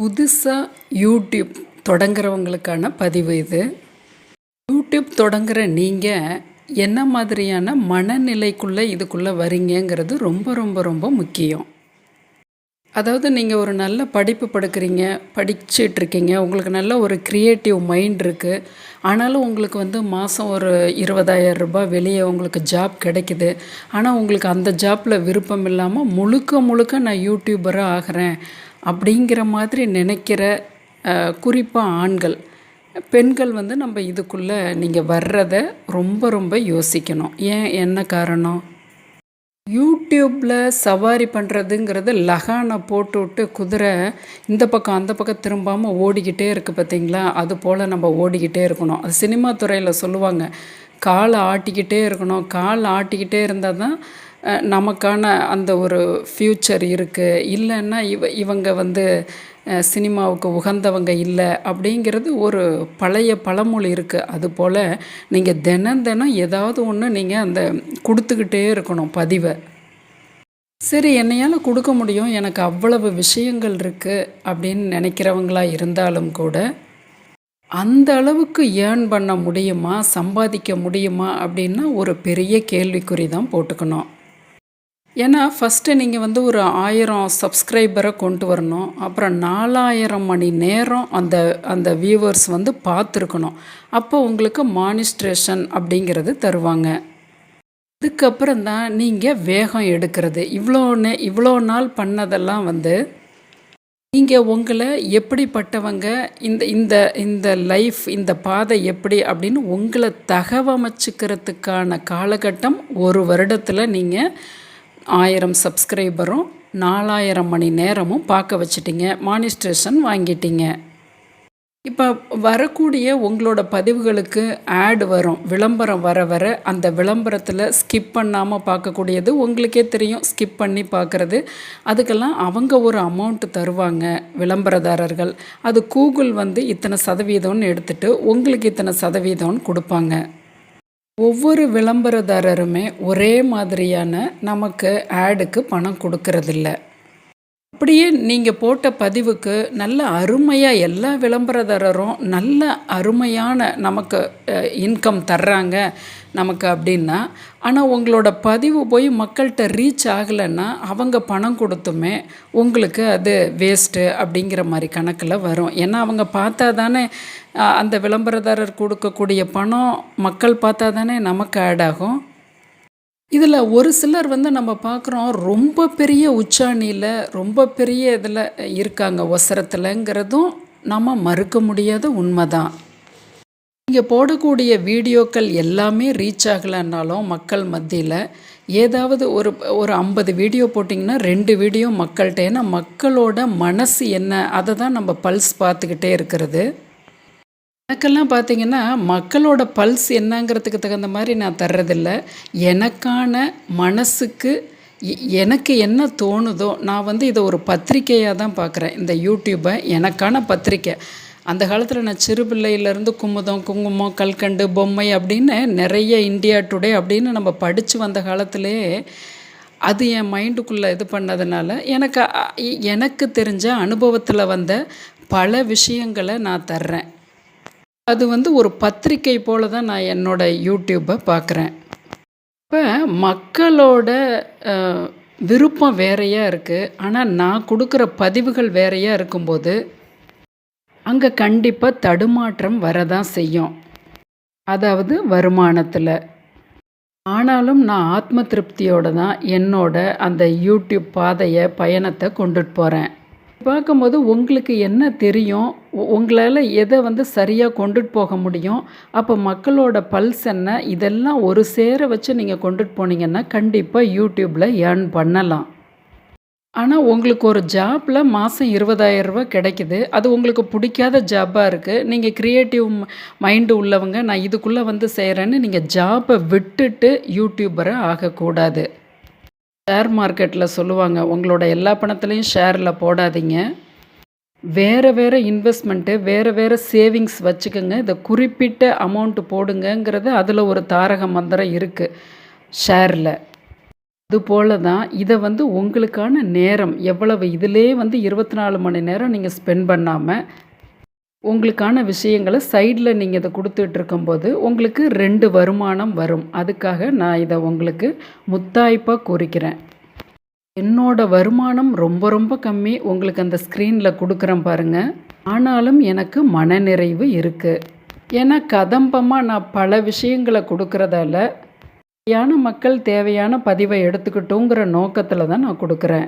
புதுசாக யூடியூப் தொடங்குறவங்களுக்கான பதிவு இது. யூடியூப் தொடங்குற நீங்கள் என்ன மாதிரியான மனநிலைக்குள்ளே இதுக்குள்ளே வரீங்கங்கிறது ரொம்ப ரொம்ப ரொம்ப முக்கியம். அதாவது நீங்கள் ஒரு நல்ல படிப்பு படுக்கிறீங்க படிச்சிட்ருக்கீங்க உங்களுக்கு நல்ல ஒரு க்ரியேட்டிவ் மைண்ட் இருக்குது ஆனாலும் உங்களுக்கு வந்து மாதம் ஒரு இருபதாயிரம் ரூபாய் வெளியே உங்களுக்கு ஜாப் கிடைக்குது. ஆனால் உங்களுக்கு அந்த ஜாப்பில் விருப்பம் இல்லாமல் முழுக்க முழுக்க நான் யூடியூபராக ஆகிறேன். அப்படிங்கிற மாதிரி நினைக்கிற குறிப்பாக ஆண்கள். பெண்கள் வந்து நம்ம இதுக்குள்ளே நீங்கள் வர்றதை ரொம்ப ரொம்ப யோசிக்கணும். ஏன் என்ன காரணம்? யூடியூப்பில் சவாரி பண்ணுறதுங்கிறது லகானை போட்டு விட்டு குதிரை இந்த பக்கம் அந்த பக்கம் திரும்பாமல் ஓடிக்கிட்டே இருக்குது பார்த்தீங்களா? அது போல் நம்ம ஓடிக்கிட்டே இருக்கணும். அது சினிமா துறையில் சொல்லுவாங்க காலை ஆட்டிக்கிட்டே இருக்கணும். கால் ஆட்டிக்கிட்டே இருந்தால் தான் நமக்கான அந்த ஒரு ஃப்யூச்சர் இருக்குது இல்லைன்னா இவ இவங்க வந்து சினிமாவுக்கு உகந்தவங்க இல்லை அப்படிங்கிறது ஒரு பழைய பழமொழி இருக்குது அதுபோல் நீங்கள் தினம் தினம் ஏதாவது ஒன்று நீங்கள் அந்த கொடுத்துக்கிட்டே இருக்கணும் பதிவை. சரி என்னையால் கொடுக்க முடியும். எனக்கு அவ்வளவு விஷயங்கள் இருக்குது அப்படின்னு நினைக்கிறவங்களா இருந்தாலும் கூட அந்த அளவுக்கு ஏர்ன் பண்ண முடியுமா? சம்பாதிக்க முடியுமா? அப்படின்னா ஒரு பெரிய கேள்விக்குறி தான் போட்டுக்கணும். ஏன்னா ஃபஸ்ட்டு நீங்கள் வந்து ஒரு ஆயிரம் சப்ஸ்கிரைபரை கொண்டு வரணும். அப்புறம் நாலாயிரம் மணி நேரம் அந்த அந்த வியூவர்ஸ் வந்து பார்த்துருக்கணும். அப்போ உங்களுக்கு மானிஸ்ட்ரேஷன் அப்படிங்கிறது தருவாங்க. அதுக்கப்புறம் தான் நீங்கள் வேகம் எடுக்கிறது. இவ்வளோ நே இவ்வளோ நாள் பண்ணதெல்லாம் வந்து நீங்கள் உங்களை எப்படிப்பட்டவங்க இந்த இந்த இந்த லைஃப் இந்த பாதை எப்படி அப்படின்னு உங்களை தகவமைச்சுக்கிறதுக்கான காலகட்டம் ஒரு வருடத்தில் நீங்கள் ஆயிரம் சப்ஸ்கிரைபரும் நாலாயிரம் மணி நேரமும் பார்க்க வச்சிட்டிங்க. மானிஸ்ட்ரேஷன் வாங்கிட்டீங்க. இப்போ வரக்கூடிய உங்களோட பதிவுகளுக்கு ஆட் வரும். விளம்பரம் வர வர அந்த விளம்பரத்தில் ஸ்கிப் பண்ணாமல் பார்க்கக்கூடியது உங்களுக்கே தெரியும். ஸ்கிப் பண்ணி பார்க்குறது. அதுக்கெல்லாம் அவங்க ஒரு அமௌண்ட்டு தருவாங்க விளம்பரதாரர்கள். அது கூகுள் வந்து இத்தனை சதவீதம்னு எடுத்துகிட்டு உங்களுக்கு இத்தனை சதவீதம்னு கொடுப்பாங்க. ஒவ்வொரு விளம்பரதாரருமே ஒரே மாதிரியான நமக்கு ஆடுக்கு பணம் கொடுக்கறதில்ல. அப்படியே நீங்கள் போட்ட பதிவுக்கு நல்ல அருமையாக எல்லா விளம்பரதாரரும் நல்ல அருமையான நமக்கு இன்கம் தர்றாங்க நமக்கு அப்படின்னா ஆனால் உங்களோட பதிவு போய் மக்கள்கிட்ட ரீச் ஆகலைன்னா அவங்க பணம் கொடுத்துமே உங்களுக்கு அது வேஸ்ட்டு அப்படிங்கிற மாதிரி கணக்கில் வரும். ஏன்னா அவங்க பார்த்தா தானே அந்த விளம்பரதாரர் கொடுக்கக்கூடிய பணம் மக்கள் பார்த்தா தானே நமக்கு ஆட் ஆகும். இதில் ஒரு சிலர் வந்து நம்ம பார்க்குறோம் ரொம்ப பெரிய உச்சாணியில் ரொம்ப பெரிய இதில் இருக்காங்க. ஒசரத்தில்ங்கிறதும் நம்ம மறுக்க முடியாத உண்மை தான் இங்கே போடக்கூடிய வீடியோக்கள் எல்லாமே ரீச் ஆகலைன்னாலும் மக்கள் மத்தியில் ஏதாவது ஒரு ஒரு ஐம்பது வீடியோ போட்டிங்கன்னா ரெண்டு வீடியோ மக்கள்கிட்ட ஏன்னா மக்களோட மனசு என்ன அதை தான் நம்ம பல்ஸ் பார்த்துக்கிட்டே இருக்கிறது. எனக்கெல்லாம் பார்த்தீங்கன்னா மக்களோட பல்ஸ் என்னங்கிறதுக்கு தகுந்த மாதிரி நான் தர்றதில்ல. எனக்கான மனசுக்கு எனக்கு என்ன தோணுதோ நான் வந்து இதை ஒரு பத்திரிக்கையாக தான் பார்க்குறேன் இந்த யூடியூப்பை எனக்கான பத்திரிக்கை. அந்த காலத்தில் நான் சிறு பிள்ளையிலேருந்து குமுதம் குங்குமம் கல்கண்டு பொம்மை அப்படின்னு நிறைய இந்தியா டுடே அப்படின்னு நம்ம படித்து வந்த காலத்திலே அது என் மைண்டுக்குள்ளே இது பண்ணதுனால எனக்கு எனக்கு தெரிஞ்ச அனுபவத்தில் வந்த பல விஷயங்களை நான் தர்றேன். அது வந்து ஒரு பத்திரிக்கை போல தான் நான் என்னோடய யூடியூப்பை பார்க்குறேன். இப்போ மக்களோட விருப்பம் வேறையாக இருக்குது ஆனால் நான் கொடுக்குற பதிவுகள் வேறையாக இருக்கும்போது அங்கே கண்டிப்பாக தடுமாற்றம் வரதான் செய்யும். அதாவது வருமானத்தில். ஆனாலும் நான் ஆத்ம திருப்தியோடு தான் என்னோட அந்த யூடியூப் பாதையை பயணத்தை கொண்டுட்டு போகிறேன் பார்க்கும்போது உங்களுக்கு என்ன தெரியும்? உங்களால் எதை வந்து சரியாக கொண்டுட்டு போக முடியும்? அப்போ மக்களோட பல்ஸ் என்ன? இதெல்லாம் ஒரு சேர வச்சு நீங்கள் கொண்டுட்டு போனீங்கன்னா கண்டிப்பாக யூடியூப்பில் ஏர்ன் பண்ணலாம். ஆனால் உங்களுக்கு ஒரு ஜாப்பில் மாதம் இருபதாயிரரூபா கிடைக்குது. அது உங்களுக்கு பிடிக்காத ஜாப்பாக இருக்குது நீங்கள் க்ரியேட்டிவ் மைண்டு உள்ளவங்க நான் இதுக்குள்ளே வந்து செய்கிறேன்னு நீங்கள் ஜாப்பை விட்டுட்டு யூடியூபரை ஆகக்கூடாது. ஷேர் மார்க்கெட்டில் சொல்லுவாங்க உங்களோட எல்லா பணத்துலேயும் ஷேரில் போடாதீங்க. வேறு வேறு இன்வெஸ்ட்மெண்ட்டு வேறு வேறு சேவிங்ஸ் வச்சுக்கோங்க. இதை குறிப்பிட்ட அமௌண்ட்டு போடுங்கங்கிறது அதில் ஒரு தாரக மந்திரம் இருக்குது ஷேரில் அதுபோல தான் இதை வந்து உங்களுக்கான நேரம் எவ்வளவு இதிலே வந்து இருபத்தி நாலு மணி நேரம் நீங்கள் ஸ்பெண்ட் பண்ணாமல் உங்களுக்கான விஷயங்களை சைடில் நீங்கள் இதை கொடுத்துட்டு இருக்கும்போது உங்களுக்கு ரெண்டு வருமானம் வரும். அதுக்காக நான் இதை உங்களுக்கு முத்தாய்ப்பாக குறிக்கிறேன். என்னோட வருமானம் ரொம்ப ரொம்ப கம்மி. உங்களுக்கு அந்த ஸ்க்ரீனில் கொடுக்குறேன் பாருங்கள் ஆனாலும் எனக்கு மனநிறைவு இருக்குது ஏன்னா கதம்பமாக நான் பல விஷயங்களை கொடுக்குறதால தேவையான மக்கள் தேவையான பதிவை எடுத்துக்கிட்டோங்கிற நோக்கத்தில் தான் நான் கொடுக்குறேன்.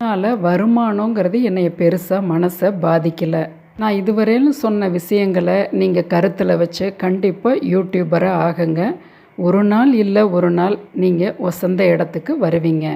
அதனால் வருமானங்கிறது என்னை பெருசாக மனசை பாதிக்கலை. நான் இதுவரையிலும் சொன்ன விஷயங்களை நீங்கள் கருத்தில் வச்சு கண்டிப்பாக யூடியூபராக ஆகுங்க. ஒரு நாள் இல்லை ஒரு நாள் நீங்கள் வசந்த இடத்துக்கு வருவீங்க.